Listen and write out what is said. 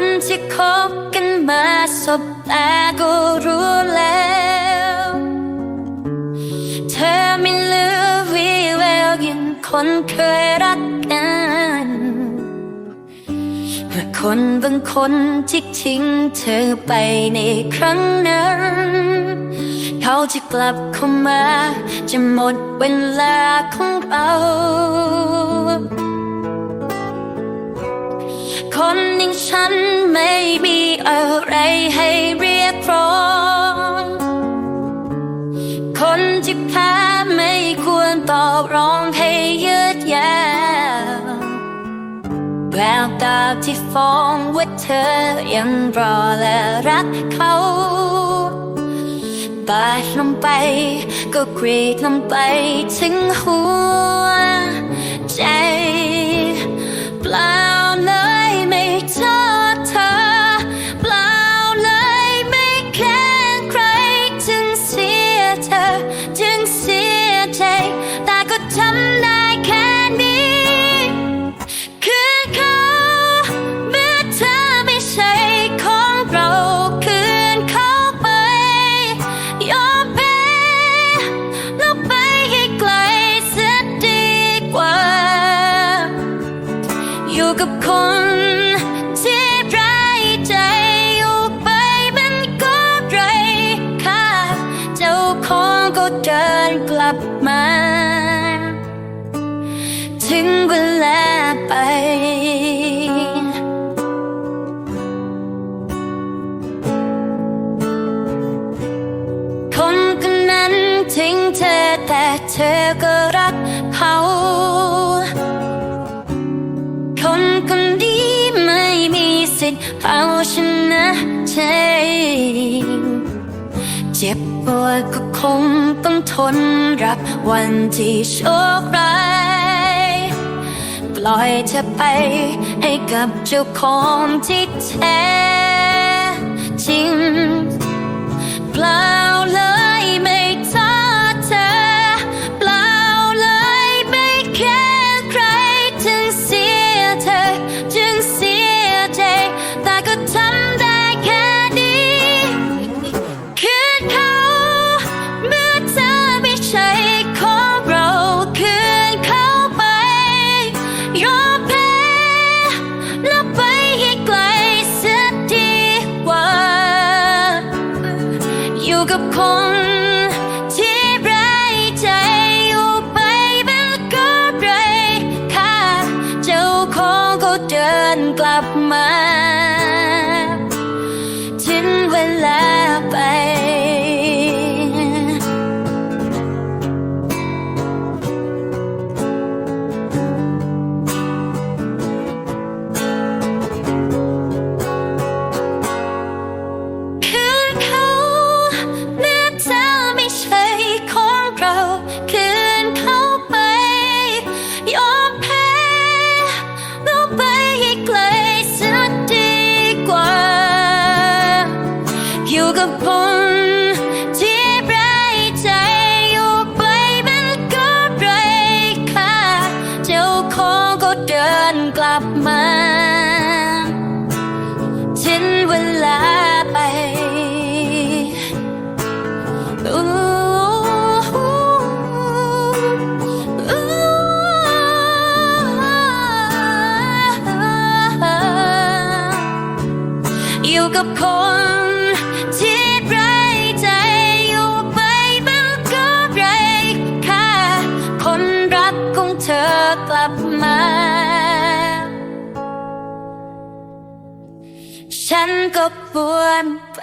คนที่คบกันมาสบตาก็รู้แล้ว เธอไม่เหลือวีแววย่างคนเคยรักกันเมื่อคนบางคนที่ทิ้งเธอไปในครั้งนั้น เขาจะกลับเข้ามา จะหมดเวลาของเรา คนอย่างฉันไม่มีอะไรให้เรียกร้อง คนที่แพ้ไม่ควรต่อรองให้ยืดยาวแววตาที่ฟ้องว่าเธอยังรอและรักเขาบาดลงไปก็กรีดลงไปถึงหัว ถึงเวลาไป คนคนนั้นทิ้งเธอแต่เธอก็รักเขาคนคนนี้ไม่มีสิทธิ์เอาชนะใจเจ็บปวดก็คงต้องทนรับวันที่โชคร้าย ล่อยเธอไปให้กับเจ้าของที่แท้ คนที่ไร้ใจอยู่ไปมันก็ไร้ค่าเจ้าของก็เดินกลับมา ฉันก็ปวนไป